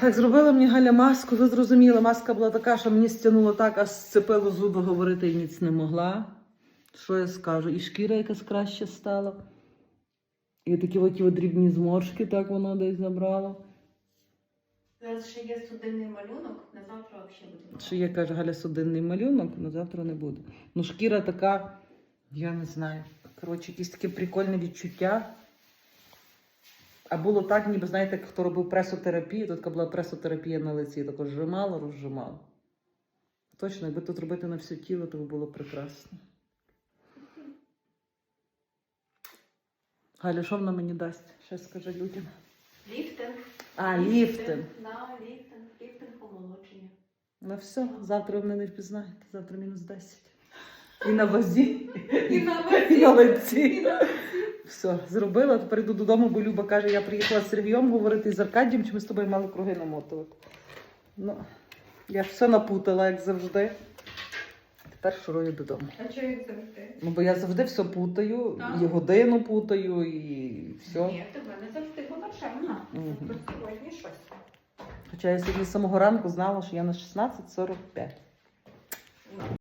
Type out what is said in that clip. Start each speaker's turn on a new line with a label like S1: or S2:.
S1: Так, зробила мені Галя маску, ви зрозуміли, маска була така, що мені стягнуло так, аж сцепило зуби говорити і ніц не могла. Що я скажу? І шкіра якась краще стала. І такі оті от дрібні зморшки, так воно десь забрало.
S2: Зараз ще є судинний малюнок, на завтра взагалі буде.
S1: Чи є, каже Галя, судинний малюнок, на завтра не буде. Ну, шкіра така, я не знаю. Коротше, якесь таке прикольне відчуття. А було так, ніби, знаєте, хто робив пресотерапію, тут така була пресотерапія на лиці, тако зжимало, розжимало. Точно, якби тут робити на все тіло, то було прекрасно. Галя, що вона мені дасть? Ще скажи людям.
S2: Ліфтинг.
S1: А, ліфтинг.
S2: Да, ліфтинг, ліфтинг помолодження.
S1: Ну все, завтра ви мене не впізнаєте, завтра мінус 10. І на вазі,
S2: І на
S1: і на лиці. Все, зробила. Тепер йду додому, бо Люба каже, я приїхала з Сергієм говорити з Аркадієм, чи ми з тобою мали круги намотувати. Ну, я ж все напутала, як завжди. Тепер шурую додому.
S2: А чого як завжди?
S1: Ну, бо я завжди все путаю,
S2: Так.
S1: і годину путаю, і все.
S2: Ні, тебе не завжди була.
S1: Мгм.
S2: Тут сьогодні щось.
S1: Хоча я сьогодні з самого ранку знала, що я на 16.45.